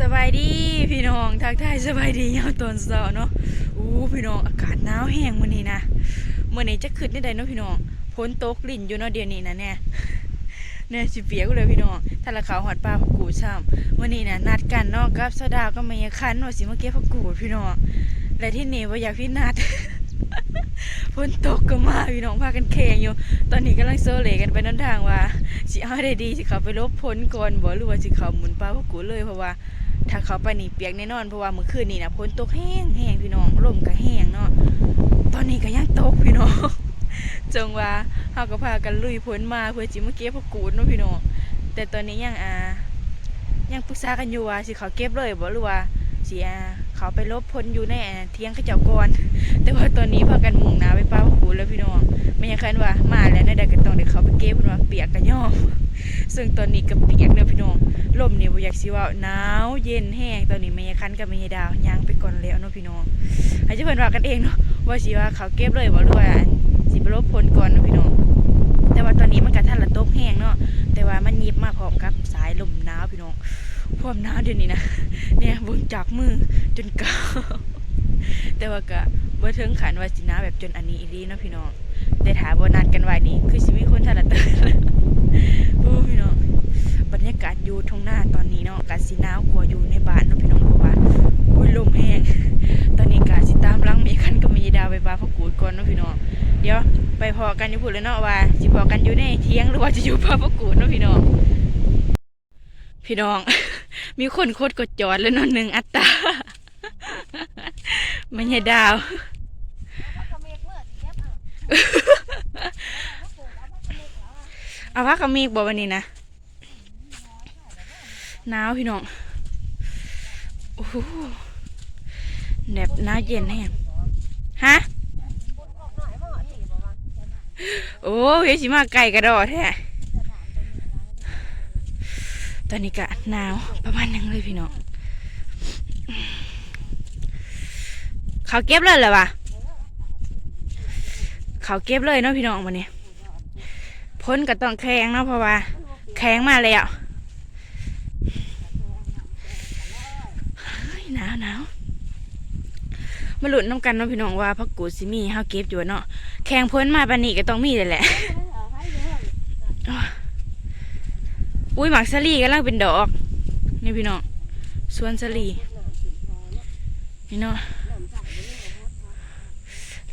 สบายดีพี่น้องทักทายสบายดียามตอนเช้าเนาะอู้พี่น้องอากาศหนาวแห้งมื้อนี้นะมื้อนี้จะขึ้นได้ใดเนาะพี่น้องฝนตกลิ่นอยู่เนาะเดี๋ยวนี้นะเนี่ยเนี่ยสิเปียกเลยพี่น้องถ้าละขาวหอดปลาผักกูดซ้ำมื้อนี้นะนัดกันเนาะกับสดาวก็มายคันว่าสิมาเก็บผักกูดพี่น้องและที่นี่บ่อยากพี่นัดฝนตกก็มาพี่น้องพากันแข่งอยู่ ตอนนี้กำลังโซเลกันไปน้นทางว่าสิเอาได้ดีสิเขาไปลบพ้นก่อนบ่หรือว่าสิเขาหมุนปลาผักกูเลยเพราะว่า ถ้าเขาไปนี่เปียกแน่นอนเพราะว่าเมื่อคืนนี่นะฝนตกแห้งแห้งพี่น้องลมก็แห้งเนาะตอนนี้ก็ยังตกพี่น้องจงว่าเฮาก็พากันลุยพ้นมาเพื่อจิมาเก็บผักกูดเนาะพี่น้องแต่ตอนนี้ยังอ่ายังปรึกษากันอยู่ว่าสิเขาเก็บเลยบ่หรือว่าสิอ่า เขาไปลบพ้นอยู่ในอ่เทียงขเจ้าก่อนแต่ว่าตอนนี้พากันมุงหน้าไปปลาผักกูแล้วพี่น้องไม่ยากคันว่ามาแล้วในใดก็ต้องได้เขาไปเก็บเพิ่นว่าเปียกก็ย่อมซึ่งตอนนี้ก็เปียกเด้อพี่น้องลมนี่บ่อยากสิว่าหนาวเย็นแห้งตอนนี้แม่ยายคันกับแม่ยายดาวย่างไปก่อนแล้วเนาะพี่น้องให้จ้าเพิ่นว่ากันเองเนาะว่าสิว่าเขาเก็บเลยบ่หรือว่าอันสิไปลบพ้นก่อนเนาะพี่น้องแต่ว่าตอนนี้มันก็ทันละตกแห้งเนาะแต่ว่ามันยิบมาพร้อมกับสายลมหนาวพี่น้อง ความหนาวเดี๋ยวนี้นะเนี่ยเบิ่งจากมือจนกาแต่ว่าก็บ่ถึงขันว่าสิหนาวแบบจนอันนี้อีหลีเนาะพี่น้องแต่ถ้าบ่นัดกันไว้นี่คือสิมีคนทันละเตือนโอ้พี่น้องบรรยากาศอยู่ทงหน้าตอนนี้เนาะกาสิหนาวกว่าอยู่ในบ้านเนาะพี่น้องเพราะว่าอุ้ยลมแห้งตอนนี้กาสิตามหลังเมคันกับเมยดาวไปบ้าพระกูดก่อนเนาะพี่น้องเดี๋ยวไปพอกันอยู่พูดเลยเนาะว่าสิพอกันอยู่ในเที่ยงหรือว่าจะอยู่บาพระกูดเนาะพี่น้องพี่น้อง มีคนโคตรกดจอดแล้วนาะหนึ่งอัตราเมยดาว เอาพักกับมีกบอกวันนี้นะหนาวพี่น้องโอ้โหแบบหนาวเย็นแห้งฮะ โอ้ยสิมาไก่กระดอแท้ ตอนนี้กะหนาวประมาณนึงเลยพี่น้องเขาเก็บเลยเหรอวะเขาเก็บเลยเนาะพี่น้องวันนี้พ้นก็ต้องแข็งเนาะเพราะว่าแข็งมาแล้วหนาวหนาวมาหลุดน้ำกันเนาะพี่น้องว่าพักกูดสิมีเฮาเก็บอยู่เนาะแข็งพ้นมาปานนี้ก็ต้องมีเลยแหละ อุ้ยหมักสลีกำลังเป็นดอก นี่พี่น้องสวนสลีนี่เนาะ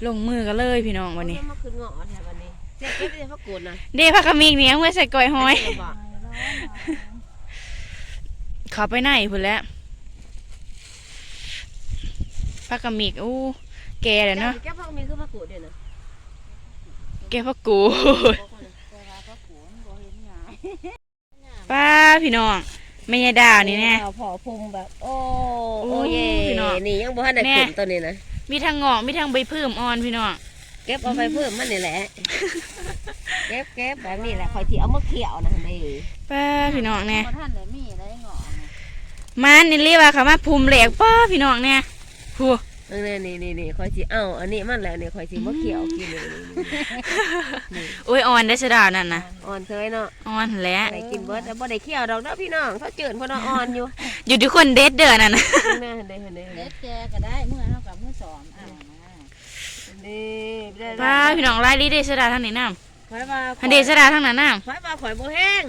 ลงมือกันเลยพี่น้องวันนี้มาขึ้นเงาะแถววันนี้เจ๊เก็บไปพักกูดนะเด้พักกะมีกเนี่ยเมื่อใส่กลอยห้อยเดี๋ยวบอกเขาไปไหนพุ่นแล้วพักกะมีกอู้แกแล้วเนาะแกพักมีคือพักกูดเดี๋ยวนะแกพักกูด ป้าพี่น้องไม่ยายดาวนี่แน่ พอพุงแบบโอ้โอ้โอ้เย่พี่น้องนี่ยังบ่ทันได้แน่ ขึ้นตัวนี้นะมีทางงอกมีทางใบเพิ่มอ่อนพี่น้องเก็บเอาไปเพิ่มมันนี่แหละ เก็บเก็บแบบนี้แหละคอยที่เอามาเขี่ยวนะนี่ป้าพี่น้องแน่บ่ท่านได้มีได้งอกนะมันนี่เรียกว่าเขามาภูมิเหล็กป้าพี่น้องเนี่ย พูเออนี่นี่นี่คอยที่เอาอันนี้มันแหละนี่คอยที่มาเขี่ยวกินนี่นี่โอ้ยอ่อนได้สะดาวนั่นนะอ่อนเคยเนาะอ่อนแหล้วไปกินเบิร์ดแล้วบ่ได้เขี่ยวดอกเด้อพี่น้องเขาเจินเพราะเนาะอ่อนอยู่อยู่ที่คนเด็ดเด้อนั่นนะแม่เด้เด้เล็ดแจก็ได้เมื่อเท่ากับเมื่อสอนอ่านะนี่ได้ป้าพี่น้องไล่ดีเดสะดาวทางไหนน้คอยว่าำฮันเดสะดาวทางนั้นน้คอยว่าข่อยบ่แห้ง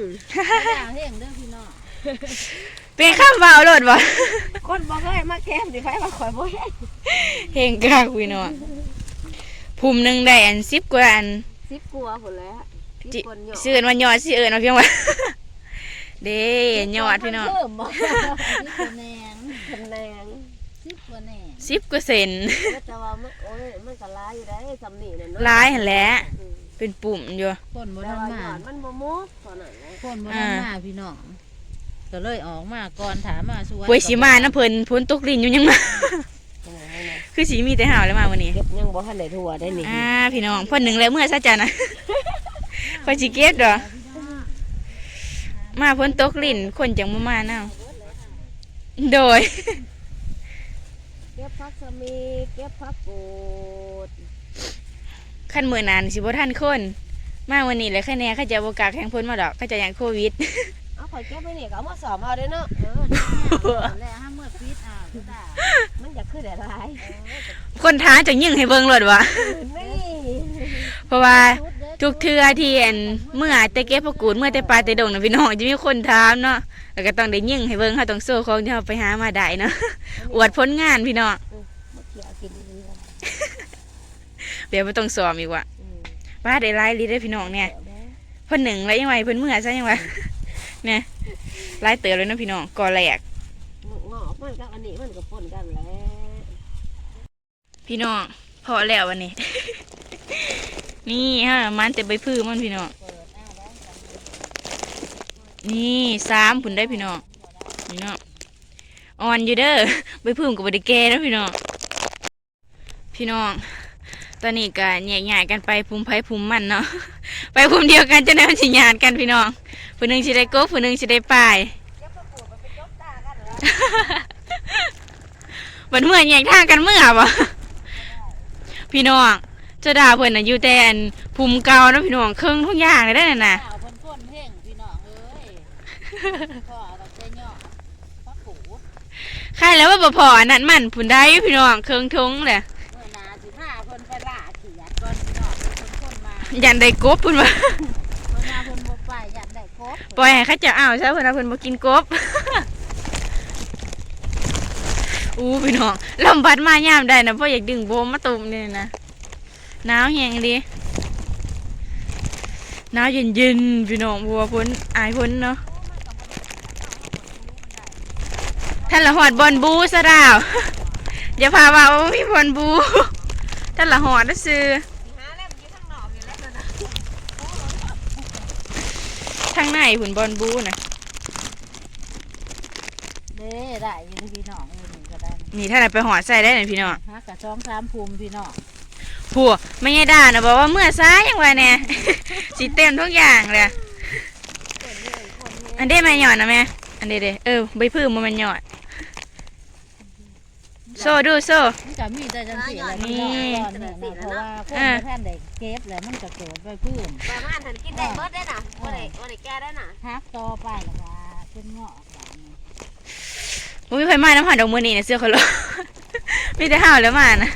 ย่างเท่งเด้อพี่น้องำ เป็นข้ามเบาโลดบ่คนบ่เคยมาแก้มสิไฟว่าข่อยบ่แห้งเฮงกากพี่น้องภูมิหนึ่งได้อันสิบกว่าอันสิบกลัวพุ่นแล้วจิสิบคนหยอกชื่อเอินว่ายอดชื่อเอินว่าเพียงว่า เด้ยอดพี่น้องเพิ่มบ่สิบกว่าแนงคะแนนสิบกว่าแนงสิบกว่าเซนแต่ว่ามันโอ้ยมันก็หลายอยู่ได้สำนีนั่นเนาะหลายหั่นแหละอืมเป็นปุ่มอยู่ คนบ่แต่ทันว่าหยมาอดมันบ่มุกตอนนั้นนะคนบ่ทันมาพี่น้อง ก็เลยออกมาก่อนถามมาสวนป่วยสีมานะเพิ่นพ้นตกลิ้นอยู่ยังมายังไงให้นะคือสีมีแต่ห่าวแล้วมาวันนี้ เก็บยังบ่ทันได้ทั่วได้นี่อ่าพี่น้องพ่อหนึ่งแล้วเมื่อซะจ้ะนะพอสิเก็บดอกมาพ้นตกลิ้นคนจังบ่มาเนาะโดย เก็บผักสะมีเก็บผักกูดขั้นมือนานสิบ่ทันคน มาวันนี้เลยแค่แน่เขาจะบ่กล้าแข่งพ้นมาดอกเขาจะอย่างโควิดเอาข่อยเก็บไว้นี่ก็เอามาสอบเอาเด้อเนาะเออแล้วห้ามเมื่อฟิตอะก็ได้มันจะขึ้นอะไรคนท้าจะยิ่งให้เบิ่งเลยว่ะนี่เพราะว่าทุกเทื่อที่อันเมื่อแต่เก็บผักกูดเมื่อแต่ปลาแต่ดงน่ะพี่น้องจะมีคนถามเนาะแล้วก็ต้องได้ยิ่งให้เบิ่งเฮาต้องโซ่ของที่เฮาไปหามาได้เนาะอวดผลงานพี่น้องมะเขียวกินดีๆนะเดี๋ยวบ่ต้องซ้อมอีกว่ะอืมป้าได้หลายลิตรเด้อพี่น้องเนี่ย เดี๋ยวนะเพิ่นหนึ่งแล้วยังไงเพิ่นเมื่อซะยังไง เนี่ยหลายเติบเลยนะพี่น้องก่อแรกงอกมันกับอันนี้มันก็ปนกันแหล้วพี่น้องพอแล้ววันนี้ นี่ฮะมันแต่ใบพืชมันพี่น้องนี่สามผุนได้พี่น้องพี่น้องอ่อนอยู่เด้อใบพืชกับบไดแก่แล้วพี่น้องพี่น้อง ตอนนี้ก็แยกย้ายกันไปภูมิไผ่ภูมิมันเนาะ ไปภูมิเดียวกันจะได้มันสิญาณกันพี่น้องผู้หนึ่งสิได้กบผู้หนึ่งสิได้ปลายบันเมื่อแยกทางกันเมื่อบ่พี่น้องเจ้าดาวเพิ่นน่ะอยู่แต่อันภูมิเก่าเนาะพี่น้องเครื่องทุกอย่างเลยได้อน่ะข้าวคนก้นเพ่งพี่น้องเอ้ยพ่อเราใจย่อพ่อปู่ใครแล้วว่าบ่พออันนั้นมันผุนได้อยู่พี่น้องเครื่องทงเลย ยันได้กบพุ่นว่าเพิ่นมาเพิ่นบ่ไปอยากได้ครบปล่อยให้เขาเจะเอาซะเพิ่นว่าเพิ่นบ่กินกบ อู้พี่น้องลมพัดมายามได้นะเพราะอยากดึงโบมมาตุ่มนี่นะหนาวแฮงดีหนาวเย็นๆพี่น้องบัวาพ้นอายพ้นเนาะท่านละหอดบอลบูซะดาวอย่าพาว่าว่ามีบอลบูท่านละหอดนะซื้อ หาแล้วมันอยู่ข้างนอกอยู่แล้วนะ ทางในหุ่นบอลบูนะเด้ได้อยินพี่น้องเอ้ยนี่ก็ได้นี่ท่านไหนไปหอดใส่ได้ไหนพี่น้องฮะกะสองสามภูมิพี่น้องผัวไม่ใช่ด่านะบอกว่าเมื่อซ้ายยังไงเนี่ย สิเต็มทุกอย่างเลยอันเด้มาหยอดนะแม่อันเด้เด้เออใบพืชมันมันหยอด โซ่ดูโซ่ มันก็มีแต่จังซี่แหละนี่พี่น้องตอนนี้นะเพราะว่าคนบ่ท่านได้เก็บแล้วมันก็เกิดไปพื้นประมาณหันกินได้เบิดได้น่ะบ่ได้บ่ได้แก้ได้น่ะฮักต่อไปแล้วก็เป็นเงาะแบบนี้มึงมีไฟไหม้น้ำผ่านดอกมือนี่นะเสื้อเขาโลมีแต่ห่าวแล้วมานะ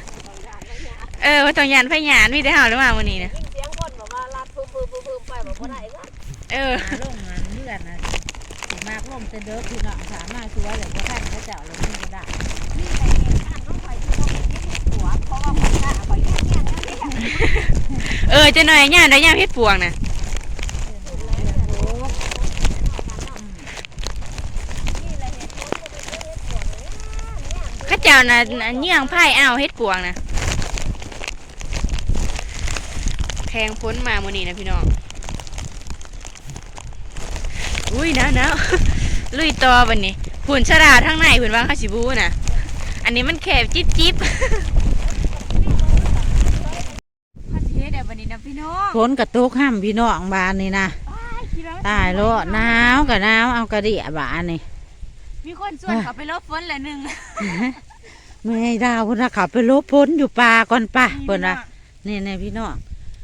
เออว่าต้องยานไฟหยานมีแต่ห่าวแล้วมามือนี่นะยิ่งเสียงคนบอกว่าลัดพึมๆๆๆไปบอกบ่ได้ซะเออ หาลงงานเลือดนะสิมากลมเสนเด้อพี่น้องสามารถช่วยเลยก็ท่านพระเจ้าเลยนี่ก็ได้นี่แต่เหตุการณ์ต้องคอยที่ต้อง เฮ็ดให้ผัวเพราะว่าคนหน่อยเนี่ยเอจะหน่อยย่านได้ย่านเพชรปวงนะข้าเจ้าน่ะเยี่ยงไพ่อ้าวเฮ็ดปวงนะแทงพ้นมาโมนี้นะพี่น้องอุ้ยนาวหนาวลุยต่อบันนี้หุ่นชราทั้งในหุ่นวางข้าสิบูนะอันนี้มันแคบจิ๊บจิ๊บ พัดเทสเดี๋ยววันนี้นะพี่น้อง ฝนกระตุกห้ามพี่น้องบานนี่นะตายแล้วหนาวกับหนาวเอากระเดียบานนี่มีคนส่วนเขาไปลบฝนละหนึ่งเมื่อยดาวพุ่นนะขับไปลบพ้นอยู่ป่าก่อนป่ะเพิ่นนะนี่นี่พี่น้อง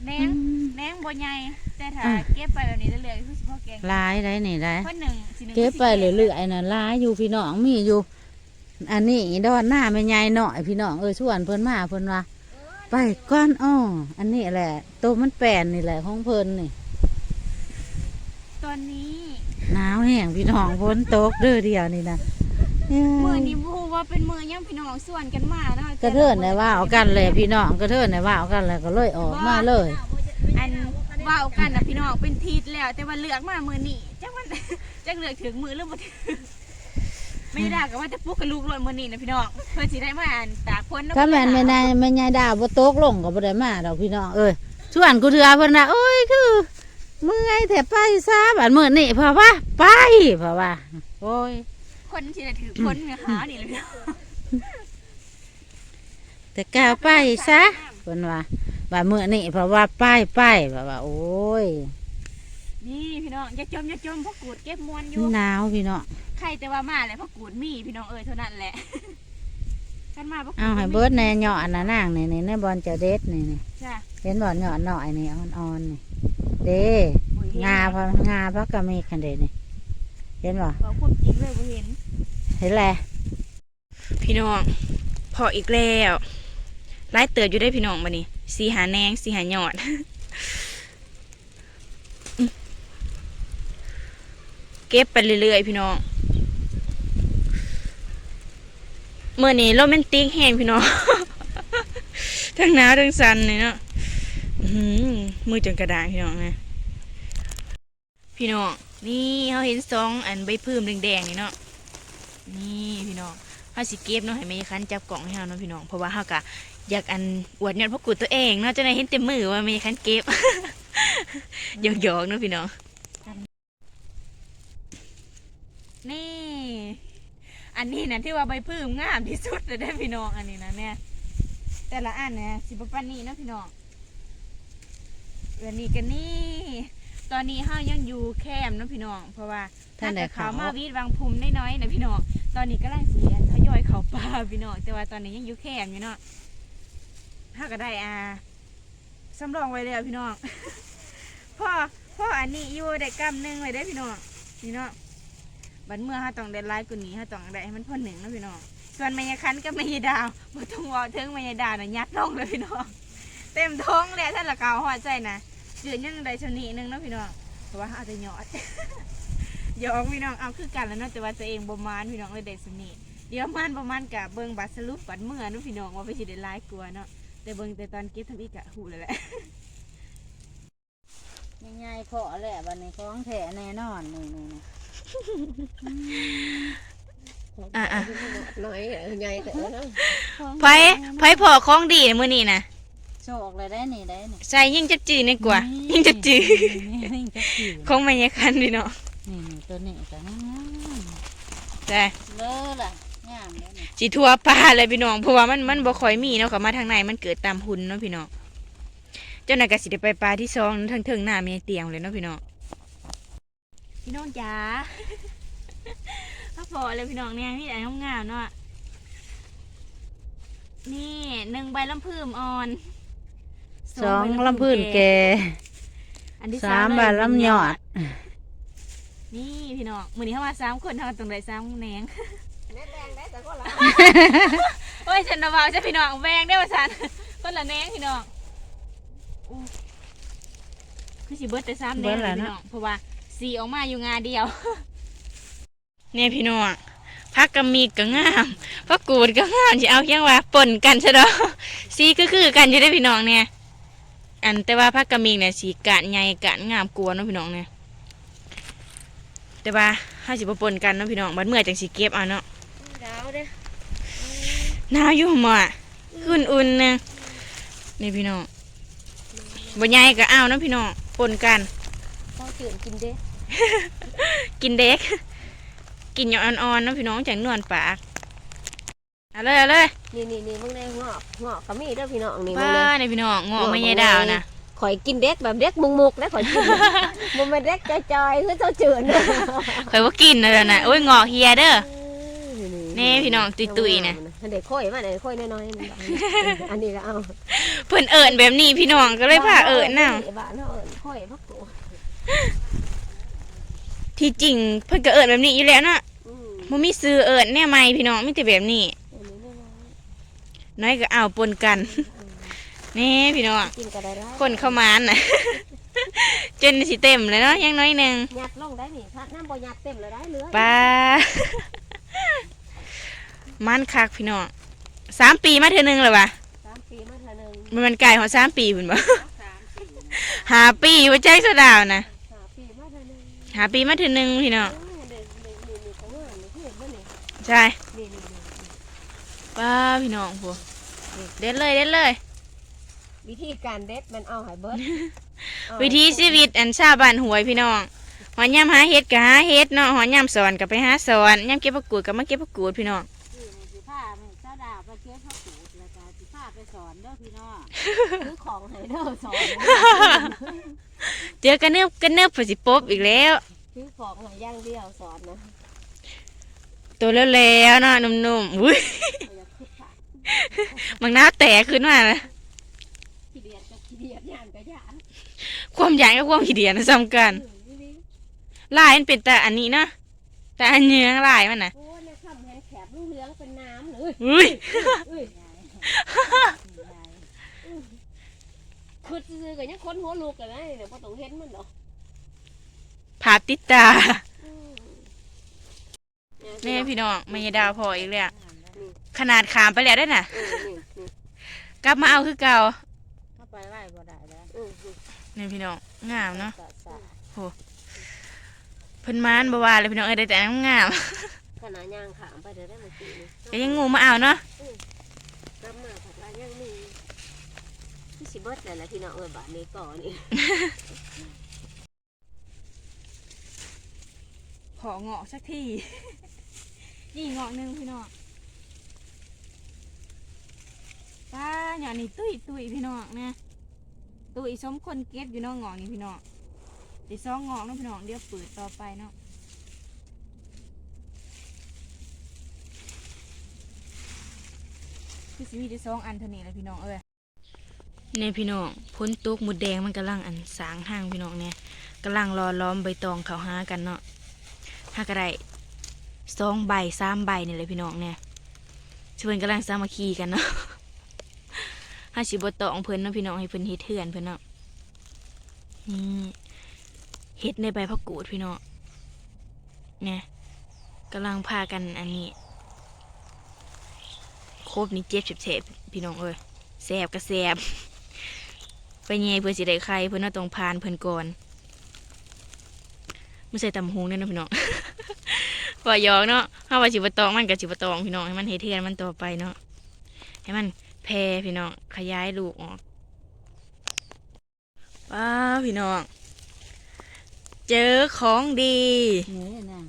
แหนงแหนงบนใหญ่แต่ถ้าอะเก็บไปแบบนี้เรื่อยๆคือเฉพาะแกงลายได้นี่ได้คนหนึ่งสิหนึ่งเก็บไปเรื่อยๆน่ะลายอยู่พี่น้องมีอยู่ อันนี้ดอนหน้าไม่ใหญ่หน่อยพี่น้องเออชวนเพิ่นมาเพิ่นว่า ไปก้อนอ้ออันนี้แหละตัวมันแปลนนี่แหละของเพิ่นนี่ ตอนนี้หนาวแห้งพี่น้องฝนตกเด้อเดียวนี่นะเอ้ยมือนี้พูว่าเป็นมือยังพี่น้องส่วนกันมาเนาะกระเทินได้ว่าเอากันเลยพี่น้องกระเทินได้ว่าเอากันเลยก็เลยออกมาเลย อันว่าเอากันนะพี่น้องเป็นทีดแล้ว แต่ว่าเลือกมามือนี้จักมันจักเลือกถึงมือหรือบ่ถึง ไม่ได้ก็ว่าจะปุ๊กกับลูกรถมือนี้นะพี่น้องเพื่อสิได้มาอ่านตากคนเนาะถ้าแม่นไม่นายไม่นายดาวบ่ตกลงก็บ่ได้มาดอกพี่น้องเอ้ยชวนกูเถือเพิ่นน่ะโอ้ยคือเมื่อยแต่ไปซะบัดมื้อนี้เพราะว่าไปเพราะว่าโอ้ยคนที่จะถือคนเงือขานี่เลยพี่น้องแต่ก้าวไปซะเพิ่นว่าบัดมื้อนี้เพราะว่าไปไปเพราะว่าโอ้ย นี่พี่น้องอย่าจมอย่าจมพ่อกูดเก็บมวนอยู่หนาวพี่น้องใครแต่ว่ามาแหละพ่อกูดมีพี่น้องเอ้ยเท่านั้นแหละกันมาพ่อกูดเอาให้เบิดแหน่เหยาะอันน่ะนางนี่นี่ในบอลเจ้าเด็ดนี่นี่จ้ะเห็นบ่เหยาะหน่อยนี่อ่อนๆนี่เด้บ่เห็นงาพะงาพะกะเมฆคันเด้นี่เห็นบ่บอกความจริงเลยบ่เห็นอเห็นแหละพี่น้องพออีกแล้วไล่เตืออยู่ได้พี่น้องมานี่สีหาแนงสีหาหยอด อืมเก็บไปเรื่อยๆ พี่น้องเมื่อนี้โรแมนติกแห้งพี่น้องทั้งหนาวทั้งสันเลยเนาะมือจนกระดาษพี่น้องนะพี่น้องนี่เขาเห็นสองอันใบพื้มแดงๆนี่เนาะนี่พี่น้องเฮาสิเก็บเนาะให้แม่คันจับกล่องให้เฮาเนาะพี่น้องเพราะว่าเฮาก็อยากอันอวดยอดพระกุตัวเองเนาะจะได้เห็นเต็มมือว่าแม่คันเก็บหยอกๆเนาะพี่น้อง นี่ อันนี้นะที่ว่าใบพื้มงามที่สุดเลยได้อพี่น้องอันนี้นะเนี่ยแต่ละอันเนี่ยสิบปันนี้เนาะพี่น้องเอันนี้กันนี่ ตอนนี้เฮายังอยู่แคมป์เนาะพี่น้อง เพราะว่าท่านไหนเขาเขามาวีดวางภูมิน้อยๆนะพี่น้องตอนนี้ก็ลังเสียทยอยเขาป่าพี่น้องแต่ว่าตอนนี้ยังอยู่แคมป์อยู่เนาะถ้าก็ได้อ่าสำรองไว้แล้วพี่น้องพ่อพ่ออันนี้อยู่ได้กำหนึ่งไว้ได้อพี่น้องพี่น้อง บัดเมื่อห้าต้องได้ไล่กว่านี้ห้าต้องได้ให้มันพ่นหนึ่งนะพี่น้องส่วนแมยคันกับแมยดาวบ่ต้องเวอถึงแมยดาวนะยัดลงเลยพี่น้องเต็มท้องเลยท่านละกาวหัวใจนะจืดยังได้ชนิดนึงนาะพี่น้องเพราะว่าอาจจะหยอดหยอกพี่น้องเอาคือกันแล้วเนาะแต่ว่าตัวเองบ่มานพี่น้องเลยได้สนิทเดี๋ยวมันประมาณกะเบิ่งบัตรสรุปบัตรเมื่อนาะพี่น้องว่าไปสิได้หลายกลัวเนาะแต่เบิ่งแต่ตอนเก็บทำอีกกะหูเลยแหละใหญ่ๆพอแหละบันนี้ของแท้แน่นอนนี่นี่นี่ อะอะน้อยเออใหญ่แต่เออเนาะไผไผพอของดีมื้อนี้นะโชคเลยได้นี่ได้นี่ใส่ยิ่งจับจืดนี่กว่า ยิ่งจับจืดนี่ยิ่งจับจืดของแมยคันพี่น้องนี่นี่ตัวนี้ก็งามแต่ๆเลอล่ะงามเลยนี่สิทั่วป่าเลยพี่น้องเพราะว่ามันมันบ่ค่อยมีเนาะเข้ามาทางในมันเกิดตามหุ่นเนาะพี่น้องเจ้าหน้าก็สิได้ไปปลาที่ซองเทั้งเทิงหน้ามีเตียงเลยเนาะพี่น้อง พี่น้องจ๋าพ่อพอเลยพี่น้องเนี่ยมีแต่งามๆเนาะนี่หนึ่งใบลำพืมอ่อนสองลำพื้นแกอันที่สามเลยบาทลำหยอด นี่พี่น้องมื้อนี้เข้ามาสามคนเท่าตรงใดสามแหนงแม่แดงได้แต่ก็ละโอ้ยฉันระบาใช่พี่น้องแบงได้ป่ะฉันคนละแหนงพี่น้องอู้คือสิเบิดแต่สามแหนงเลยพี่น้องเพราะว่า สีออกมาอยู่งาเดียว เนี่ยพี่น้องพักกะมีก็งามพักกูดก็งามจะเอาเคียงว่าปนกันซะดอกสีก็คือกันจะได้พี่น้องเนี่ยอันแต่ว่าพักกะมีเนี่ยสีกาดใหญ่กาดงามกลัวาเนาะพี่น้องเนี่ยแต่ว่าห้าสิบปนกันเนาะพี่น้องบัดเมื่อจังสีเก็บเอาเนาะดาวเด้อหนาวอยู่หมอะอุ่นอุ่นๆนะนี่พี่น้องบ่ใหญ่ก็เอาเนาะพี่น้องปนกันต้องจืดกินเด้อ กินเด็ก กินอย่างอ่อนๆเนาะพี่น้องจังนวลปากเอาเลยเอาเลยนี่นี่นี่เบิ่งในงอกงอกก็มีเด้อพี่น้องนี่ป้าเบิ่งในในพี่น้องงอกไม่ใหญ่ดาวนะข่อยกินเด็กแบบเด็กมุกๆนะข่อยกินบ่แม่นเด็กจอยๆคือเจ้าจืดนะเคยว่ากินเลยนะโอ้ยงอกเฮียเด้อ นี่พี่น้องตุยๆนะ อันเด็กค่อยมาเด็กค่อยน้อยๆมันอันนี้ก็เอาเพิ่นเอิญแบบนี้พี่น้องก็เลยพาเอิญน่ะบ้านเฮาเอิ้นค่อยพักโก ที่จริงเพิ่นก็เอิญแบบนี้อยู่แล้วเนาะอืมบ่มีซื้อเอิญแน่ไม่พี่น้องมีแต่แบบนี้ อันนี้น้อยน้อยก็เอาปนกันนี่พี่น้องๆกินก็ได้หลายคนเข้ามาน่ะ จนสิเต็มเลยเนาะยังน้อยหนึ่งยัดลงได้นี่ถ้าน้ำบ่ยัดเต็มเลยได้เหลือปลา มันคักพี่น้องสามปีมาเทื่อหนึงเลยวะสามปีมาเท่านึงมันมันไก่หัวสามปีพุ่นบ่สามปีหาปีว่าใจสะดาวนะ หาปีมาเทื่อหนึงพี่น้องเออเด็กๆนี่นี่ของงานนี่เห็นบ่นี่ใช่นี่นี่นี่ปลาพี่น้องพวกเด็ดเลยเด็ดเลย วิธีการเด็ดมันเอาให้เบิดเอาวิธีชีวิตอันชาวบ้านหวยพี่น้องหอยย่ำหาเฮ็ดก็หาเฮ็ดเนาะหอยย่ำสอนก็ไปหาสอนย่ำเก็บผักกูดก็มาเก็บผักกูดพี่น้องนี่นี่สิพาแม่เจ้าดาวไปเก็บข้าวปูดแล้วก็สิพาไปสอนเด้อพี่น้องซื้อของให้เด้อสอน เจอกันเนิบกันเนิบพอสิปบอีกแล้ว ซื้อของให้อย่างเดียวสอนนะตัวแล้วๆเนาะหนุ่มๆอุ้ยอย่าคึกคักมังน้าแตกขึ้นมาเลยขี้เดียดกับขี้เดียดย่านกับย่านความใหญ่กับความขี้เดียดนะซ้ำกันอืมนี่นี่ลายมันเป็นแต่อันนี้นะแต่อันเนื้อลายมันนะโอ้ยในดลูกเหลืองเป็นน้ำเลยอุ้ย คือซื้อๆก็ยังคนหัวลูกกันนะเดี๋ยวพอต้องเห็นมันดอกภาพติดตาอืมแม่พี่น้องไม่ยดาวพออีกเลยอะขนาดขามไปแล้วได้น่ะ เออนี่นี่กลับมาเอาคือเก่าเข้าไปไล่บ่ได้แล้วอืมนี่นี่พี่น้องงามเนาะสะสะเพิ่นมานบ่ว่าเลยพี่น้องเอ้ยได้แต่งามขนาดย่างขามไปเดี๋ยวได้มาตีนี่ ๆก็ยังงูมาเอาเนาะกลับมาผัดว่ายังมีพี่สิเบิดเลยละพี่น้องเออบาทนี้ก่อนนี่ขอเงาะสักที นี่เงาะหนึ่งพี่น้องป้าหย่อนนี่ตุ้ยตุ้ยพี่น้องนะตุ้ยสมคนเก็บอยู่น้องเงาะนี่พี่น้องเดี๋ยวซองเงาะเนาะพี่น้องเดี๋ยวเปิดต่อไปเนาะคือสิมีได้สองอันเท่านี้แหละพี่น้องเอ้ย เนี่ยพี่น้องพ้นตุกหมุดแดงมันกำลังอันสางห้างพี่น้องเนี่ยกำลังรอล้อมใบตองเขาหากันเนาะหากระไดสองใบสามใบนี่เลยพี่น้องเนี่ยชวนกำลังสามัคคีกันเนาะห้าสิบตองเพิ่นเนาะพี่น้องให้เพิ่นเฮ็ดเถื่อนเพิ่นเนาะนี่เฮ็ดในใบผักกูดพี่น้องเนี่ยกำลังพากันอันนี้โคบนี่เจ็บเฉบๆพี่น้องเอ้ยแสบก็แสบ ไปเย่เพื่อสิได้ใครเพิ่นเนาะต้องพานเพิ่นก่อนไม่ใส่ตำหงเนี่ยนะพี่น้องว่ายอกเนาะถ้าว่าจิบตองมันกับจิบตองพี่น้องให้มันเฮดเทียนมันต่อไปเนาะให้มันแพร่พี่น้องขยายลูกออกว้าวพี่น้อง เจอของดี นี่นะ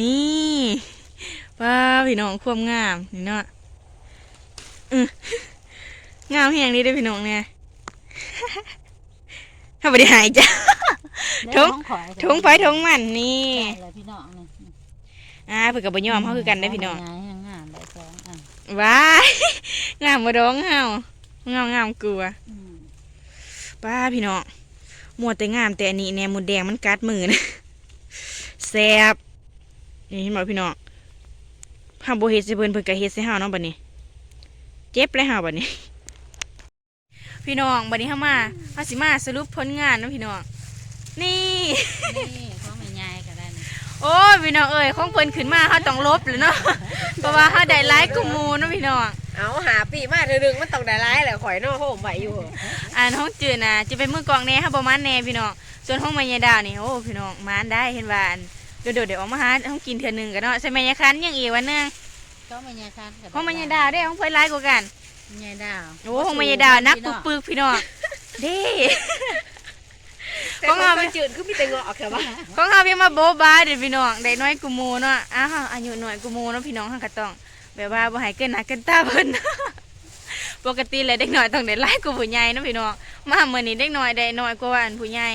นี่ว้าวพี่น้องความงามนี่เนาะอื้อ งามเฮียงนี้ได้อพี่น้องเนี่ยถ้าไม่ได้หายจ้ะถุงข่อยทงไฟทงมันนี่อะไรพี่น้องนี่อ่าเพื่อกับบยอมเขาคือกันได้อพี่น้องงามงามได้สองอันว้ายงามบ่ดองเฮางามงามกลัวอืมป้าพี่น้องมัวแต่งามแต่อันนี้แนมมดแดงมันกัดมือนะแซ่บนี่เห็นบ่พี่น้องห้าบ่เฮ็ดใส่เพิ่นเพิ่นก็เฮ็ดใส่เฮาเนาะบัดนี้ เจ็บเลยเฮาบัดนี้ พี่น้องบัดนี้เฮามาเฮาสิมาสรุปผลงานเนาะพี่น้อง นี่ นี่ของแม่ยายก็ได้นี่โอ้ยพี่น้องเอ้ยของเพิ่นขึ้นมาเฮาต้องลบเลยเนาะ เพราะว่าเฮาได้หลายกว่าหมู่เนาะพี่น้อง เอาหาปีมาเดึงมันต้องได้ร้ายแหละข่อยนอกโหมไหวอยู่อันห้องจืดนะจะเป็นมือกลองแน่ค่ะประมาณแน่พี่น้อง ส่วนห้องแม่ยายดาวนี่โอ้พี่น้องมานได้เห็นว่าอันเดี๋ยวเดี๋ยวเดี๋ยวออกมาหาห้องกินเทื่อหนึงกันเนาะใช่แม่ยายคันยังอีกวันหนึงของแม่ยายคันก็ได้ห้องแม่ยายดาวได้ห้องเพิ่นร้ายกว่ากัน แม่ยายดาวโอ้ห้องแม่ยายดาวนักปึกปึกๆพี่น้องเด้ของเราเป็นจืดคือมีแต่เงาะแค่ว่าของเฮาเพียงมาโบ๊ะบ้าเด้อพี่น้องได้น้อยกูหมู่เนาะอ้าวอายุน้อยกูหมู่เนาะพี่น้องเฮาก็ต้องแบบว่าบ่ให้เกินหน้าเกินตาเพิ่น ปกติแล้วเด็กน้อยต้องได้หลายกว่าผู้ใหญ่เนาะพี่น้องมามื้อนี้เด็กน้อยได้น้อยกว่าอันผู้ใหญ่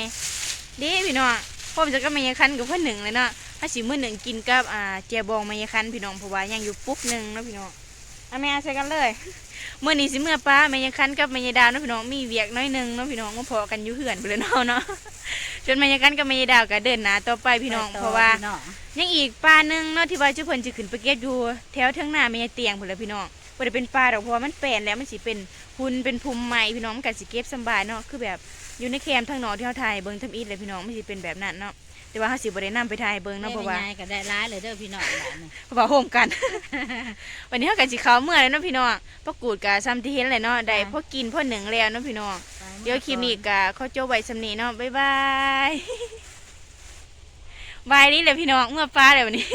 เดีพี่น้องผมจะก็มายาคันกับเพื่อนหนึ่งเลยเนาะถ้าสิมื้อหนึ่งกินกับอ่าเจียบองมายาคันพี่น้องเพราะว่ายังอยู่ปุ๊บหนึ่งเนาะพี่น้องเอาแม่ใส่กันเลย เมื่อนี้สิเมื่อป้ามายาคันกับมายาดาวเนาะพี่น้องมีเวียกน้อยหนึงเนาะพี่น้องมาพอกันอยู่เหือนไปเลยเนาะเนาะจนมายาคันกับมายาดาวก็เดินหน้าต่อไปพี่น้องเพราะว่ายังอีกปลาหนึงเนาะที่ว่าเจ้าเพิ่นจะขึ้นไปเก็บอยู่แถวเทิงหน้าแม่เตียงพุ่นละพี่น้องบ่ได้เป็นปลาดอกเพราะว่ามันแปลนแล้วมันสิเป็นหุ่นเป็นภูมิใหม่พี่น้องมันก็สิเก็บสบายเนาะคือแบบอยู่ในแคมป์ทางหนอที่เฮาถ่ายเบิ่งทำอีทเลยพี่น้องมันสิเป็นแบบนั้นเนาะ แต่ว่าเฮาสิบ่ได้นํไปถ่ายเบิ่งเนาะเพราะว่าแม่ยายก็ได้ร้ายเลยเด้อพี่น้องหลานนี่เพราะว่าโฮมกัน วันนี้เฮาก็สิเข้าเมื่อแล้วเนาะพี่น้องประกูดก็ซ้ำที่เห็นเลยเนาะได้พอกินพอหนึ่งแล้วเนาะพี่น้องเดี๋ยวคลิปนี้ก็ขอจบไว้สำนี้เนาะบ๊ายบายบายนี้แหละพี่น้องเมื่อฟ้าเลยวันนี้